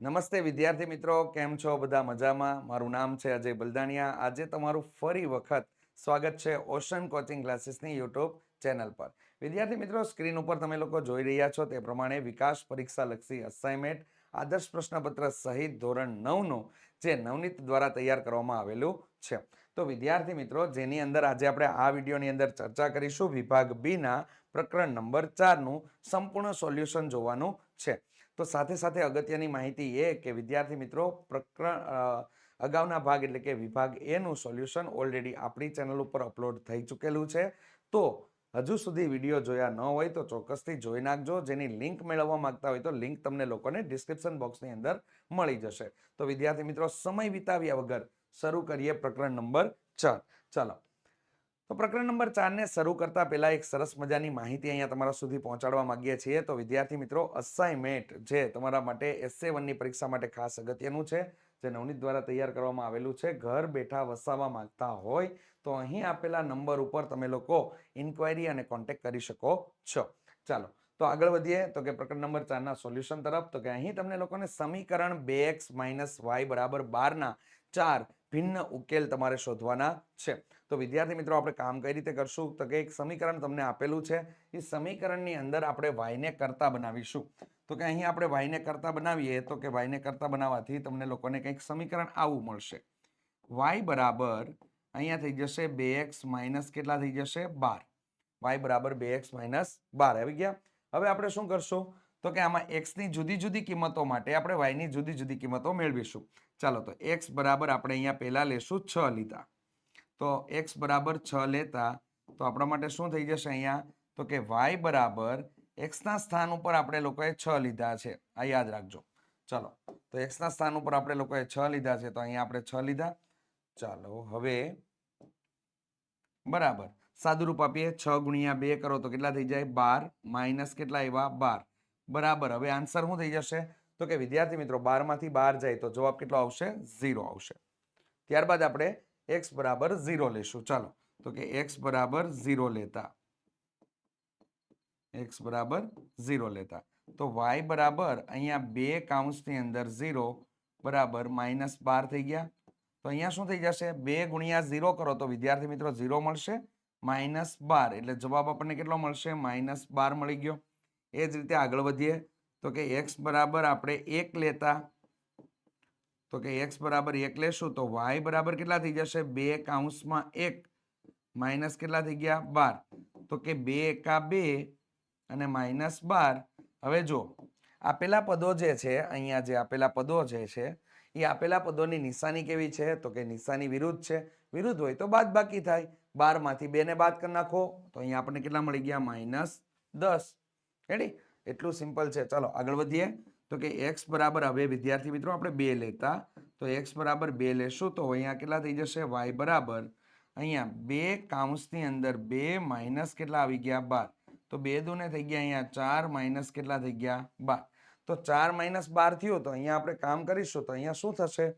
નમસ્તે વિદ્યાર્થી મિત્રો, કેમ છો? બધા મજામાં? મારું નામ છે અજય બલદાણિયા. આજે તમારું ફરી વખત સ્વાગત છે ઓશન કોચિંગ ક્લાસીસની યુટ્યુબ ચેનલ પર. વિદ્યાર્થી મિત્રો, સ્ક્રીન ઉપર તમે લોકો જોઈ રહ્યા છો તે પ્રમાણે વિકાસ પરીક્ષા લક્ષી અસાઇનમેન્ટ આદર્શ પ્રશ્નપત્ર સહિત ધોરણ નવનું જે નવનીત દ્વારા તૈયાર કરવામાં આવેલું છે. તો વિદ્યાર્થી મિત્રો, જેની અંદર આજે આપણે આ વિડીયોની અંદર ચર્ચા કરીશું, વિભાગ બીના પ્રકરણ નંબર ચારનું સંપૂર્ણ સોલ્યુશન જોવાનું છે. તો સાથે સાથે અગત્યની માહિતી એ કે વિદ્યાર્થી મિત્રો પ્રકરણ અગાઉના ભાગ એટલે કે વિભાગ એનું સોલ્યુશન ઓલરેડી આપણી ચેનલ ઉપર અપલોડ થઈ ચૂકેલું છે. તો હજુ સુધી વીડિયો જોયા ન હોય તો ચોક્કસથી જોઈ નાખજો. જેની લિંક મેળવવા માંગતા હોય તો લિંક તમને લોકોને ડિસ્ક્રિપ્શન બોક્સની અંદર મળી જશે. તો વિદ્યાર્થી મિત્રો સમય વિતાવ્યા વગર શરૂ કરીએ પ્રકરણ નંબર ચાર. ચાલો. તો પ્રકરણ નંબર ચારને શરૂ કરતા પહેલાં એક સરસ મજાની માહિતી અહીંયા તમારા સુધી પહોંચાડવા માગીએ છીએ. તો વિદ્યાર્થી મિત્રો અસાઇનમેન્ટ જે તમારા માટે એસએ વનની પરીક્ષા માટે ખાસ અગત્યનું છે, જે નવનીત દ્વારા તૈયાર કરવામાં આવેલું છે. ઘર બેઠા વસાવવા માંગતા હોય તો અહીં આપેલા નંબર ઉપર તમે લોકો ઇન્ક્વાયરી અને કોન્ટેક્ટ કરી શકો છો. ચાલો, તો આગળ વધીએ. તો કે પ્રકરણ નંબર ચારના સોલ્યુશન તરફ. તો કે અહીં તમને લોકોને સમીકરણ બે એક્સ માઇનસ વાય બરાબર બારના ચાર ભિન્ન ઉકેલ તમારે શોધવાના છે. તો વિદ્યાર્થી મિત્રો, આપણે કામ કઈ રીતે કરશું? તો કે એક સમીકરણ તમને આપેલું છે. એ સમીકરણની અંદર આપણે વાયને કરતા બનાવીશું. તો કે અહીં આપણે વાયને કરતા બનાવીએ, તો કે વાયને કરતા બનાવવાથી તમને લોકોને કંઈક સમીકરણ આવું મળશે. વાય બરાબર અહીંયા થઈ જશે બે એક્સ માઇનસ કેટલા થઈ જશે? બાર. વાય બરાબર બે એક્સ માઇનસ બાર. આવી ગયા? હવે આપણે શું કરશું? તો કે આમાં એક્સની જુદી જુદી કિંમતો માટે આપણે વાયની જુદી જુદી કિંમતો મેળવીશું. ચાલો તો એક્સ બરાબર આપણે અહીંયા પહેલાં લેશું છ લીધા. તો એક્સ બરાબર છ લેતા, તો આપણા માટે શું થઈ જશે અહીંયા? તો કે વાય બરાબર એક્સના સ્થાન ઉપર આપણે લોકોએ છ લીધા છે. આ યાદ રાખજો. ચલો, તો એક્સના સ્થાન ઉપર આપણે લોકોએ છ લીધા છે, તો અહીંયા આપણે છ લીધા. ચાલો, હવે બરાબર. સાદુરૂપ આપીએ, છ ગુણ્યા બે કરો તો કેટલા થઈ જાય? બાર. માઇનસ કેટલા એવા બાર. બરાબર, હવે આન્સર શું થઈ જશે? તો કે વિદ્યાર્થી મિત્રો, બારમાંથી બાર જાય તો જવાબ કેટલો આવશે? ઝીરો આવશે. ત્યારબાદ આપણે એક્સ બરાબર ઝીરો લેશું. ચાલો, તો કે એક્સ બરાબર ઝીરો લેતા. એક્સ બરાબર ઝીરો લેતા. તો વાય બરાબર અહીંયા બે કાઉન્સની અંદર ઝીરો બરાબર માઇનસ બાર થઈ ગયા. તો અહીંયા શું થઈ જશે? બે ગુણ્યા ઝીરો કરો તો વિદ્યાર્થી મિત્રો ઝીરો મળશે. માઇનસ બાર, એટલે જવાબ આપણને કેટલો મળશે? માઇનસ બાર મળી ગયો. એ જ રીતે આગળ વધીએ. તો કે એક્સ બરાબર આપણે એક લેતા. તો કે એક્સ બરાબર એક લેશું તો વાય બરાબર કેટલા થઈ જશે? બે કાઉન્સમાં એક. માઇનસ કેટલા થઈ ગયા? બાર. તો કે બે એકા બે અને માઇનસ બાર. હવે જો આપેલા પદો જે છે, અહીંયા જે આપેલા પદો જે છે, એ આપેલા પદોની નિશાની કેવી છે? તો કે નિશાની વિરુદ્ધ છે. વિરુદ્ધ હોય તો બાદ બાકી થાય. બારમાંથી બેને બાદ કરી નાખો. તો અહીંયા આપણને કેટલા મળી ગયા? માઇનસ દસ. રેડી એટલું સિમ્પલ છે. ચાલો આગળ વધીએ. તો કે એક્સ બરાબર, હવે વિદ્યાર્થી મિત્રો આપણે બે લેતા, તો એક્સ બરાબર બે લેશું, તો અહીંયા કેટલા થઈ જશે? વાય બરાબર. અહીંયા બે કાઉન્સની અંદર બે માઇનસ કેટલા આવી ગયા? બાર. તો બે દુને થઈ ગયા અહીંયા ચાર, માઇનસ કેટલા થઈ ગયા? બાર. તો ચાર માઇનસ બાર થયું, તો અહીંયા આપણે કામ કરીશું, તો અહીંયા શું થશે?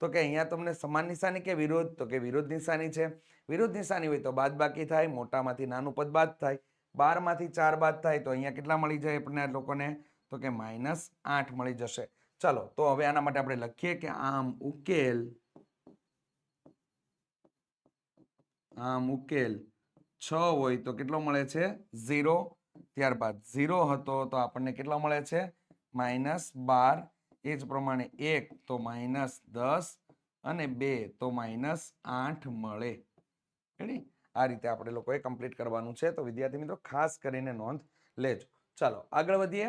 તો કે અહીંયા તમને સમાન નિશાની કે વિરુદ્ધ? તો કે વિરુદ્ધ નિશાની છે. વિરુદ્ધ નિશાની હોય તો બાદ બાકી થાય, મોટામાંથી નાનું પદ બાદ થાય. બારમાંથી ચાર બાદ થાય, તો અહીંયા કેટલા મળી જાય આપણને લોકોને? તો કે માઇનસ આઠ મળી જશે. ચાલો, તો હવે આના માટે આપણે લખીએ કે આમ ઉકેલ આમ ઉકેલ છ હોય તો કેટલો મળે છે? ઝીરો. ત્યારબાદ ઝીરો હતો તો આપણને કેટલો મળે છે? માઇનસ બાર. એ જ પ્રમાણે એક તો માઇનસ દસ અને બે તો માઇનસ આઠ મળે. આ રીતે આપણે લોકોએ કમ્પ્લીટ કરવાનું છે. તો વિદ્યાર્થી મિત્રો, ખાસ કરીને નોંધ લેજો. ચાલો, આગળ વધીએ.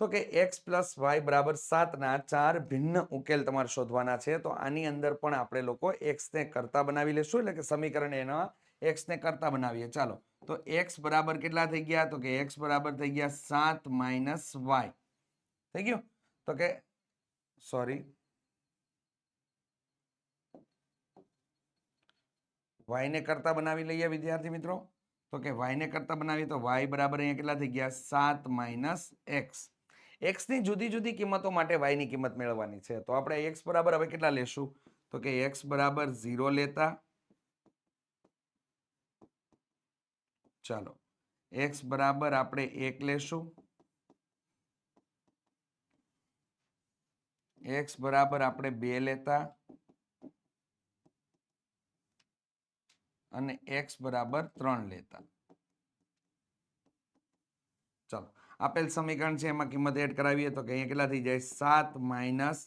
તો કે એક્સ પ્લસ વાય બરાબર સાતના ચાર ભિન્ન ઉકેલ તમારે શોધવાના છે, તો આની અંદર પણ આપણે લોકો એક્સને કરતા બનાવી લેશું, એટલે કે સમીકરણ એના એક્સને કરતા બનાવીએ. ચાલો, તો એક્સ બરાબર કેટલા થઈ ગયા? તો કે એક્સ બરાબર થઈ ગયા સાત માઇનસ વાય. થઈ ગયું? તો કે, સોરી. વાયને કરતા બનાવી લઈએ વિદ્યાર્થી મિત્રો. તો કે વાયને કરતા બનાવીએ તો વાય બરાબર અહીંયા કેટલા થઈ ગયા? સાત માઇનસ એક્સ. એક્સની જુદી જુદી કિંમતો માટે વાયની કિંમત મેળવવાની છે. તો આપણે એક્સ બરાબર હવે કેટલા લેશું? તો કે એક્સ બરાબર ઝીરો લેતા ચાલો, એક્સ બરાબર આપણે એક લેશું. એક્સ બરાબર આપણે બે લેતા અને એક્સ બરાબર ત્રણ લેતા ચાલો આપેલ સમીકરણ છે, એમાં કિંમત એડ કરાવીએ તો કે અહીંયા કેટલા થઈ જાય? સાત માઇનસ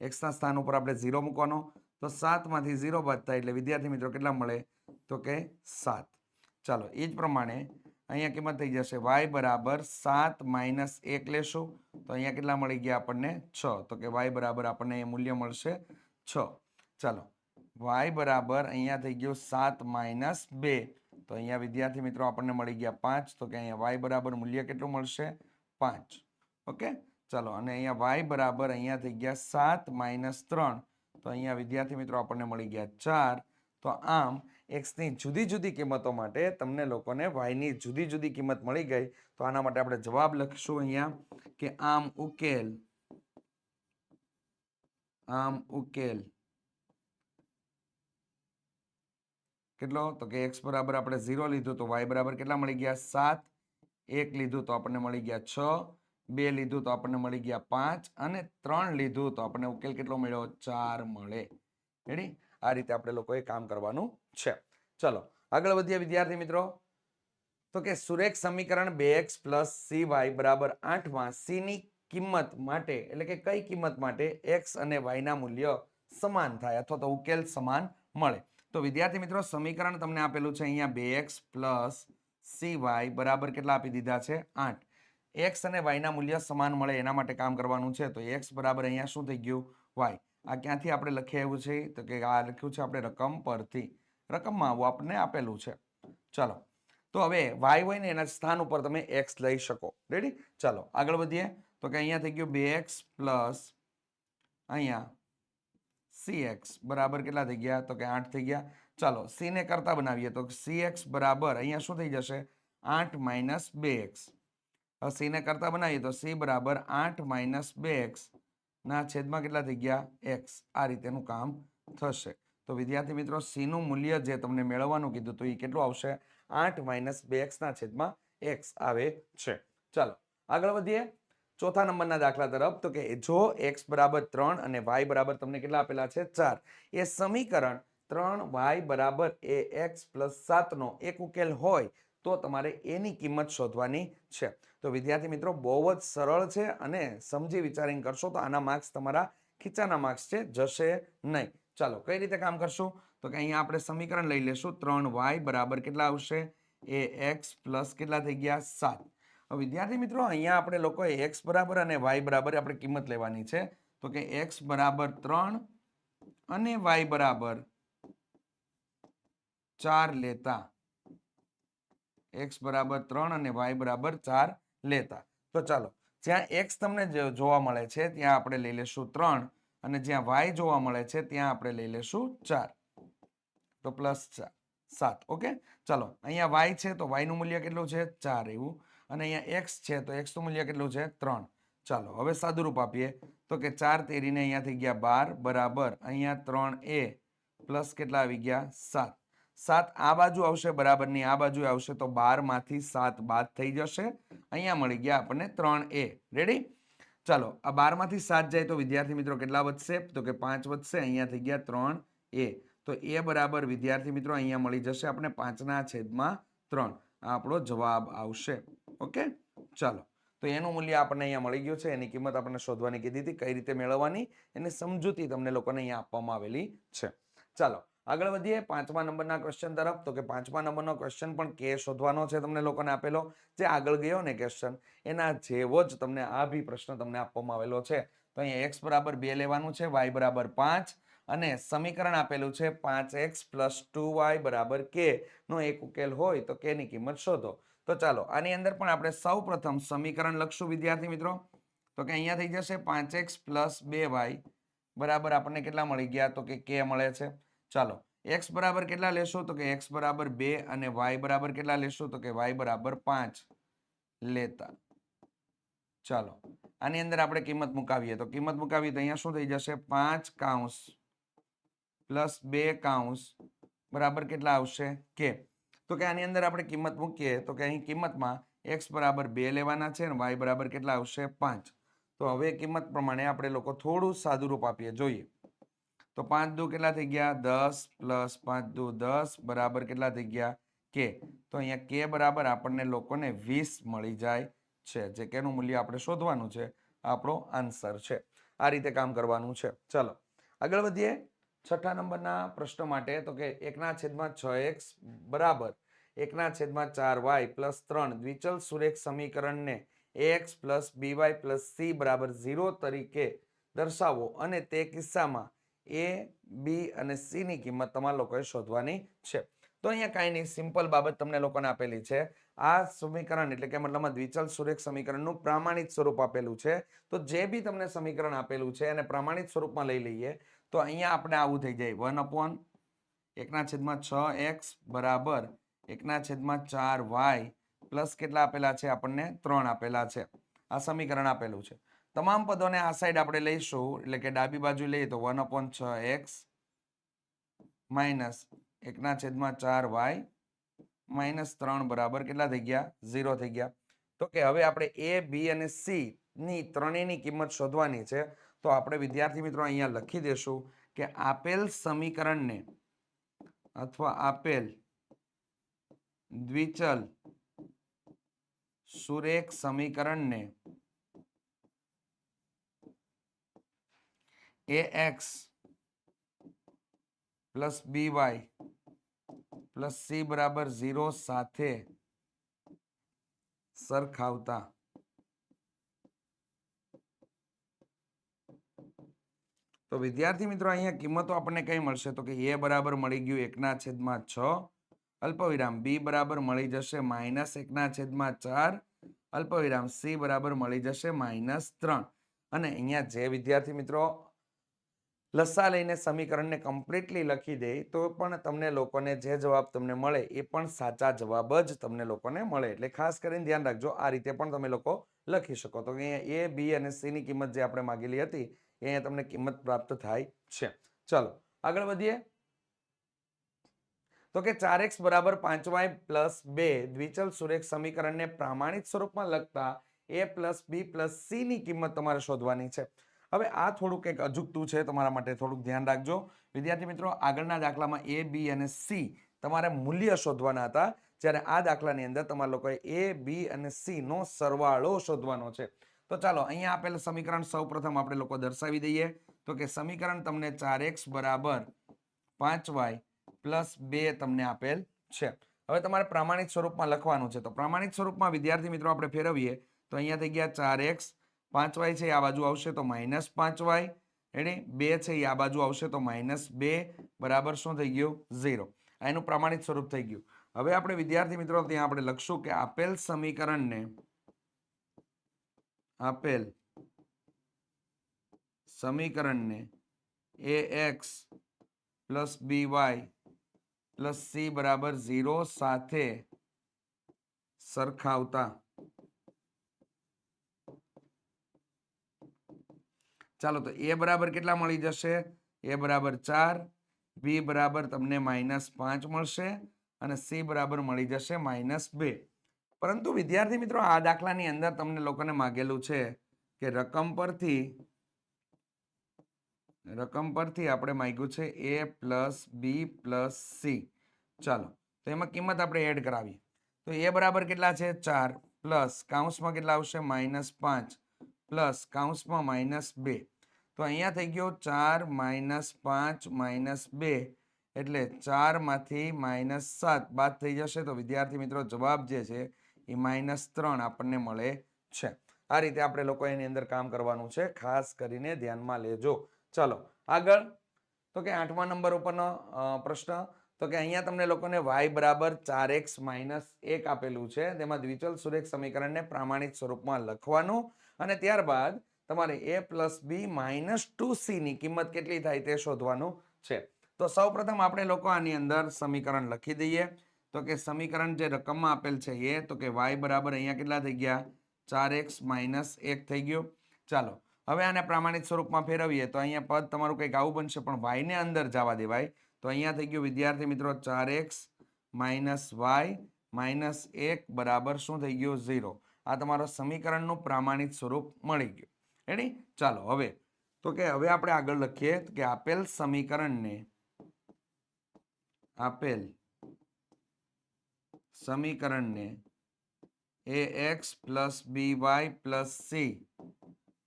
એક્સના સ્થાન ઉપર આપણે ઝીરો મૂકવાનો. તો સાતમાંથી ઝીરો બાદ એટલે વિદ્યાર્થી મિત્રો કેટલા મળે? તો કે સાત. ચાલો, એ જ પ્રમાણે અહીંયા કિંમત થઈ જશે. વાય બરાબર સાત માઇનસ એક લેશું. તો અહીંયા કેટલા મળી ગયા આપણને? છ. તો કે વાય બરાબર આપણને એ મૂલ્ય મળશે છ. ચાલો વાય બરાબર અહીંયા થઈ ગયું સાત માઇનસ બે. તો અહીંયા વિદ્યાર્થી મિત્રો આપણને મળી ગયા પાંચ. તો કે અહીંયા વાય બરાબર મૂલ્ય કેટલું મળશે? પાંચ. ઓકે? ચાલો, અને અહીંયા વાય બરાબર અહીંયા થઈ ગયા સાત માઇનસ ત્રણ. તો અહીંયા વિદ્યાર્થી મિત્રો આપણને મળી ગયા ચાર. તો આમ એક્સની જુદી જુદી કિંમતો માટે તમને લોકોને વાયની જુદી જુદી કિંમત મળી ગઈ. તો આના માટે આપણે જવાબ લખીશું અહીંયા કે આમ ઉકેલ આમ ઉકેલ. કેટલો? તો કે એક્સ બરાબર આપણે ઝીરો લીધું તો વાય બરાબર કેટલા મળી ગયા? સાત. એક લીધું તો આપણને મળી ગયા છ. બે લીધું તો આપણને મળી ગયા પાંચ. અને ત્રણ લીધું તો આપણને ઉકેલ કેટલો મળ્યો? ચાર મળે. રેડી આ રીતે આપણે લોકોએ કામ કરવાનું છે. ચલો, આગળ વધીએ વિદ્યાર્થી મિત્રો. તો કે સુરેખ સમીકરણ બે એક્સ પ્લસ સી વાય બરાબર આઠમાં સીની કિંમત માટે, એટલે કે કઈ કિંમત માટે એક્સ અને વાયના મૂલ્ય સમાન થાય અથવા તો ઉકેલ સમાન મળે. તો વિદ્યાર્થી મિત્રો, સમીકરણ તમને આપેલું છે અહીંયા બે એક્સ પ્લસ સી બરાબર કેટલા આપી દીધા છે? આઠ. એક્સ અને વાયના મૂલ્ય સમાન મળે એના માટે કામ કરવાનું છે. તો એક્સ બરાબર અહીંયા શું થઈ ગયું? વાય. આ ક્યાંથી આપણે લખી આવ્યું છે? તો કે આ લખ્યું છે આપણે રકમ પરથી. રકમમાં આવું આપણને આપેલું છે. ચાલો. તો હવે વાય હોય ને એના સ્થાન ઉપર તમે એક્સ લઈ શકો. રેડી ચાલો. આગળ વધીએ. તો કે અહીંયા થઈ ગયું બે એક્સ પ્લસ અહીંયા સી એક્સ બરાબર કેટલા થઈ ગયા? તો કે આઠ થઈ ગયા. ચાલો સી ને કરતા બનાવીએ તો સી એક્સ બરાબર અહીંયા શું થઈ જશે? આઠ માઇનસ બે એક્સ. હવે સી ને કરતા બનાવીએ તો સી બરાબર આઠ માઇનસ બે એક્સ ના છેદમાં કેટલા થઈ ગયા? એક્સ. આ રીતેનું કામ થશે. તો વિદ્યાર્થી મિત્રો સી નું મૂલ્ય જે તમને મેળવવાનું કીધું તો એ કેટલું આવશે? આઠ માઇનસ બે એક્સના છેદમાં એક્સ આવે છે. ચાલો, આગળ વધીએ. ચોથા નંબરના દાખલા તરફ, તો કે જો એક્સ બરાબર ત્રણ અને વાય બરાબર તમને કેટલા આપેલા છે? ચાર. એ સમીકરણ ત્રણ વાય બરાબર એ એક્સ પ્લસ સાતનો એક ઉકેલ હોય, તો તમારે એની કિંમત શોધવાની છે. તો વિદ્યાર્થી મિત્રો, બહુ જ સરળ છે અને સમજી વિચારીને કરશો તો આના માર્ક્સ તમારા ખીચાના માર્ક્સ છે, જશે નહીં. ચાલો, કઈ રીતે કામ કરશું? તો કે અહીંયા આપણે સમીકરણ લઈ લેશું. ત્રણ વાય બરાબર કેટલા આવશે? એ એક્સ પ્લસ કેટલા થઈ ગયા? સાત. વિદ્યાર્થી મિત્રો, અહીંયા આપણે લોકોએ એક્સ બરાબર અને વાય બરાબર આપણે કિંમત લેવાની છે. તો કે એક્સ બરાબર ત્રણ અને વાય બરાબર ચાર લેતા. એક્સ બરાબર ત્રણ અને વાય બરાબર ચાર લેતા. તો ચાલો, જ્યાં એક્સ તમને જોવા મળે છે, ત્યાં આપણે લઈ લેશું ત્રણ અને જ્યાં વાય જોવા મળે છે, ત્યાં આપણે લઈ લેશું ચાર. તો પ્લસ ચાર સાત, ઓકે? ચાલો, અહીંયા વાય છે તો વાયનું મૂલ્ય કેટલું છે? ચાર, એવું. અને અહીંયા એક્સ છે તો એક્સનું મૂલ્ય કેટલું છે? ત્રણ. ચાલો, હવે સાદુરૂપ આપીએ. તો કે ચાર તેરીને અહીંયા થઈ ગયા બાર બરાબર. અહીંયા ત્રણ એ પ્લસ કેટલા આવી ગયા? સાત. સાત આ બાજુ આવશે બરાબરની આ બાજુ આવશે તો બારમાંથી સાત બાદ થઈ જશે. અહીંયા મળી ગયા આપણને ત્રણ એ. રેડી ચાલો, આ બારમાંથી સાત જાય તો વિદ્યાર્થી મિત્રો કેટલા વધશે? તો કે પાંચ વધશે, અહીંયા થઈ ગયા ત્રણ એ. તો એ બરાબર વિદ્યાર્થી મિત્રો અહીંયા મળી જશે આપણે પાંચના છેદમાં ત્રણ. આ આપણો જવાબ આવશે. ઓકે? ચાલો. તો એનું મૂલ્ય આપણને અહીંયા મળી ગયું છે. એની કિંમત આપણને શોધવાની કીધી હતી. કઈ રીતે મેળવવાની? એની સમજૂતી તમને લોકોને અહીંયા આપવામાં આવેલી છે. ચાલો, આગળ વધીએ. પાંચમા નંબરના ક્વેશ્ચન તરફ. તો કે પાંચમા નંબરનો ક્વેશ્ચન પણ કે શોધવાનો છે તમને લોકોને આપેલો? જે આગળ ગયો ને ક્વેશ્ચન એના જેવો જ તમને આ બી પ્રશ્ન તમને આપવામાં આવેલો છે. તો અહીંયા એક્સ બરાબર બે લેવાનું છે વાય બરાબર પાંચ, અને સમીકરણ આપેલું છે પાંચ એક્સ પ્લસ ટુ વાય બરાબર કે નો એક ઉકેલ હોય તો કેની કિંમત શોધો. તો ચાલો, આની અંદર પણ આપણે સૌ પ્રથમ સમીકરણ લખશું, વિદ્યાર્થી મિત્રો. તો કે અહીંયા થઈ જશે પાંચ એક્સ પ્લસ બે વાય બરાબર આપણને કેટલા મળી ગયા? તો કે કે મળે છે. ચાલો, એક્સ બરાબર કેટલા લેશો? તો કે એક્સ બરાબર બે અને વાય બરાબર કેટલા લેશો? તો કે વાય બરાબર પાંચ લેતા. ચાલો, આની અંદર આપણે કિંમત મુકાવીએ. તો કિંમત મુકાવીએ તો અહીંયા શું થઈ જશે? પાંચ કાઉન્સ પ્લસ બે કાઉન્સ બરાબર કેટલા આવશે? કે તો કે આની અંદર આપણે કિંમત મૂકીએ, તો કે અહીં કિંમતમાં એક્સ બરાબર બે લેવાના છે અને વાય બરાબર કેટલા આવશે પાંચ. તો હવે કિંમત પ્રમાણે આપણે લોકો થોડું સાદુરૂપ આપીએ, જોઈએ. તો પાંચ દુ કેટલા થઈ ગયા? દસ પ્લસ પાંચ દુ દસ બરાબર કેટલા થઈ ગયા? કે તો અહીંયા કે બરાબર આપણને લોકોને વીસ મળી જાય છે, જે કેનું મૂલ્ય આપણે શોધવાનું છે. આપણો આન્સર છે. આ રીતે કામ કરવાનું છે. ચલો, આગળ વધીએ. છઠ્ઠા નંબરના પ્રશ્ન માટે તો કે એકના છેદમાં છ એક્સ બરાબર. એકના છેદમાં ચાર વાય પ્લસ ત્રણ દ્વિચલ સુરેખ સમીકરણને x plus b y plus c બરાબર ઝીરો તરીકે દર્શાવો. અને તે કિસ્સામાં એ, બી અને સીની કિંમત તમારા લોકોએ શોધવાની છે. તો અહીંયા કાંઈ નહીં, સિમ્પલ બાબત તમને લોકોને આપેલી છે. આ સમીકરણ એટલે કે મતલબમાં દ્વિચલ સુરેખ સમીકરણનું પ્રામાણિક સ્વરૂપ આપેલું છે. તો જે બી તમને સમીકરણ આપેલું છે એને પ્રમાણિત સ્વરૂપમાં લઈ લઈએ. તો અહીંયા આપણે આવું થઈ જાય. વન અપોન એકના છેદમાં છ એક્સ બરાબર એકના છેદમાં ચાર વાય પ્લસ કેટલા આપેલા છે? આપણને ત્રણ આપેલા છે. આ સમીકરણ આપેલું છે. તમામ પદોને આ સાઈડ આપણે લઈશું. એટલે કે ડાબી બાજુ લઈએ તો વન અપોન છ એક્સ માઇનસ એકના છેદમાં ચાર વાય માઇનસ ત્રણ બરાબર કેટલા થઈ ગયા? ઝીરો થઈ ગયા. તો કે હવે આપણે એ, બી અને સી ની ત્રણેયની કિંમત શોધવાની છે. તો આપણે વિદ્યાર્થી મિત્રો અહીંયા લખી દેશું કે આપેલ સમીકરણને અથવા આપેલ દ્વિચલ સુરેખ સમીકરણને a x plus b y plus c બરાબર ઝીરો સાથે સરખાવતા. તો વિદ્યાર્થી મિત્રો, અહીંયા કિંમતો આપણને કઈ મળશે? તો કે એ બરાબર મળી ગયું એકના છેદમાં છ. અલ્પવિરામ બી બરાબર મળી જશે માઇનસ એકના છેદમાં ચાર. અલ્પવિરામ સી બરાબર મળી જશે માઇનસ ત્રણ. અને અહીંયા જે વિદ્યાર્થી મિત્રો લસા લઈને સમીકરણને કમ્પ્લીટલી લખી દે, તો પણ તમને લોકોને જે જવાબ તમને મળે, એ પણ સાચા જવાબ જ તમને લોકોને મળે. એટલે ખાસ કરીને ધ્યાન રાખજો, આ રીતે પણ તમે લોકો લખી શકો. તો અહીંયા એ, બી અને સી ની કિંમત જે આપણે માગેલી હતી એ અહીંયા તમને કિંમત પ્રાપ્ત થાય છે. ચલો આગળ વધીએ. તો કે ચાર એક્સ બરાબર પાંચ વાય પ્લસ બે દ્વિચલ સુરેખ સમીકરણને પ્રામાણિક સ્વરૂપમાં લખતા a plus b plus c ની કિંમત તમારે શોધવાની છે. હવે આ થોડુંક એક અજુકતું છે તમારા માટે થોડુંક ધ્યાન રાખજો. વિદ્યાર્થી મિત્રો આગળના દાખલામાં એ બી અને સી તમારે મૂલ્ય શોધવાના હતા. જ્યારે આ દાખલાની અંદર તમારા લોકોએ એ બી અને સી નો સરવાળો શોધવાનો છે. તો ચાલો, અહીંયા આપેલ સમીકરણ સૌપ્રથમ આપણે લોકો દર્શાવી દઈએ. તો કે સમીકરણ તમને ચાર એક્સ બરાબર પાંચ વાય પ્લસ બે તમને આપેલ છે. હવે તમારે પ્રામાણિક સ્વરૂપમાં લખવાનું છે. તો પ્રામાણિક સ્વરૂપમાં વિદ્યાર્થી મિત્રો આપણે ફેરવીએ. તો અહીંયા થઈ ગયા ચાર એક્સ, પાંચ વાય છે આ બાજુ આવશે તો માઇનસ પાંચ વાય. એની બે છે એ આ બાજુ આવશે તો માઇનસ બે. બરાબર શું થઈ ગયું? ઝીરો. એનું પ્રમાણિત સ્વરૂપ થઈ ગયું. હવે આપણે વિદ્યાર્થી મિત્રો ત્યાં આપણે લખશું કે આપેલ સમીકરણને આપેલ સમીકરણને a x plus b y plus c બરાબર ઝીરો સાથે સરખાવતા. ચાલો તો એ બરાબર કેટલા મળી જશે? એ બરાબર ચાર બી બરાબર તમને માઇનસ પાંચ મળશે અને સી બરાબર મળી જશે માઇનસ બે. પરંતુ વિદ્યાર્થી મિત્રો, આ દાખલાની અંદર તમને લોકોને માગેલું છે કે રકમ પરથી રકમ પરથી આપણે માગ્યું છે a plus b plus c ચાલો, તો એમાં કિંમત આપણે એડ કરાવીએ. તો એ બરાબર કેટલા છે? ચાર પ્લસ કાઉન્સમાં કેટલા આવશે? માઇનસ પાંચ પ્લસ કાઉન્સમાં માઇનસ બે. તો અહીંયા થઈ ગયો ચાર માઇનસ પાંચ માઇનસ બે, એટલે ચારમાંથી માઇનસ સાત. બાદ થઈ જશે. તો વિદ્યાર્થી મિત્રો, જવાબ જે છે એ માઇનસ ત્રણ આપણને મળે છે. આ રીતે આપણે લોકો એની અંદર કામ કરવાનું છે. ખાસ કરીને ધ્યાનમાં લેજો. ચલો, આગળ. તો કે આઠમા નંબર ઉપરનો પ્રશ્ન. તો કે અહીંયા તમને લોકોને વાય બરાબર ચાર એક્સ માઇનસ એક આપેલું છે. તેમાં દ્વિચલ સુરેખ સમીકરણને પ્રામાણિક સ્વરૂપમાં લખવાનું. અને ત્યારબાદ તમારે a plus b minus two સીની કિંમત કેટલી થાય તે શોધવાનું છે. તો સૌપ્રથમ આપણે લોકો આની અંદર સમીકરણ લખી દઈએ. તો કે સમીકરણ જે રકમમાં આપેલ છે એ, તો કે વાય બરાબર અહીંયા કેટલા થઈ ગયા? ચાર એક્સ માઇનસ એક થઈ ગયું. ચાલો, હવે આને પ્રામાણિક સ્વરૂપમાં ફેરવીએ, તો અહીંયા પદ તમારું કંઈક આવું બનશે, પણ વાયને અંદર જવા દેવાય. તો અહીંયા થઈ ગયું, વિદ્યાર્થી મિત્રો, ચાર એક્સ માઇનસ વાય માઇનસ એક બરાબર શું થઈ ગયું? ઝીરો. આ તમારો સમીકરણનું પ્રામાણિક સ્વરૂપ મળી ગયું. રેડી ચાલો, હવે. તો કે હવે આપણે આગળ લખીએ કે આપેલ સમીકરણને આપેલ સમીકરણને a x plus b y plus c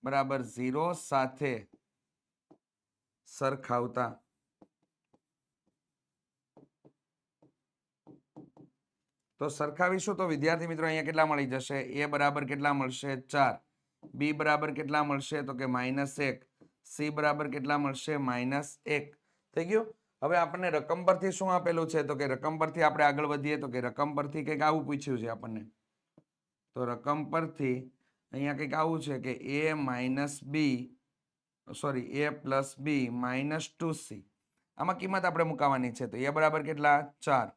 બરાબર ઝીરો સાથે સરખાવતા તો સરખાવીશું તો વિદ્યાર્થી મિત્રો અહીંયા કેટલા મળી જશે એ બરાબર કેટલા મળશે ચાર બી બરાબર કેટલા મળશે તો કે માઇનસ એક સી બરાબર કેટલા મળશે માઇનસ એક થઈ ગયું? હવે આપણને રકમ પરથી શું આપેલું છે? તો કે રકમ પરથી આપણે આગળ વધીએ તો કે રકમ પરથી કંઈક આવું પૂછ્યું છે આપણને. તો રકમ પરથી અહીંયા કંઈક આવું છે કે a minus b sorry a plus b minus two c આમાં કિંમત આપણે મુકાવાની છે. તો એ બરાબર કેટલા? ચાર.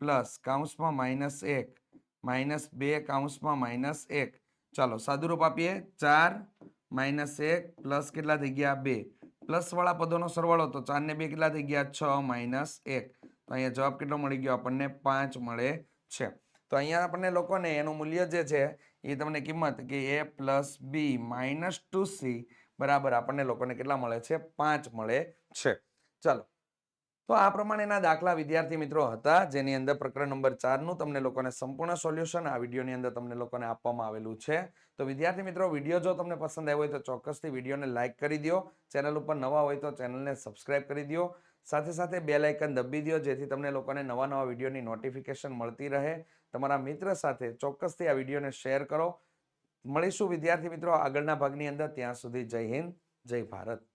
પ્લસ કાઉન્સમાં માઇનસ એક. માઇનસ બે કાઉન્સમાં માઇનસ એક. ચાલો, સાદુરૂપ આપીએ. ચાર માઇનસ એક પ્લસ કેટલા થઈ ગયા? બે. પ્લસ વાળા પદોનો સરવાળો તો ચાર ને બે કેટલા થઈ ગયા? છ માઇનસ એક. તો અહીંયા જવાબ કેટલો મળી ગયો? આપણને પાંચ મળે છે. તો અહીંયા આપણને લોકોને એનું મૂલ્ય જે છે એ તમને કિંમત કે a plus b minus two c બરાબર આપણને લોકોને કેટલા મળે છે? પાંચ મળે છે. ચાલો. તો આ પ્રમાણેના દાખલા વિદ્યાર્થી મિત્રો હતા, જેની અંદર પ્રકરણ નંબર ચારનું તમને લોકોને સંપૂર્ણ સોલ્યુશન, આ વિડીયોની અંદર તમને લોકોને આપવામાં આવેલું છે. તો વિદ્યાર્થી મિત્રો, વીડિયો જો તમને પસંદ આવ્યો હોય તો ચોક્કસથી વિડીયોને લાઇક કરી દો ચેનલ ઉપર નવા હોય તો ચેનલને સબસ્ક્રાઇબ કરી દો સાથે સાથે બે લાઇકન દબી દો જેથી તમને લોકોને નવા નવા વિડીયોની નોટિફિકેશન મળતી રહે. તમારા મિત્ર સાથે ચોક્કસથી આ વિડીયોને શેર કરો. મળીશું વિદ્યાર્થી મિત્રો આગળના ભાગની અંદર. ત્યાં સુધી જય હિન્દ, જય ભારત.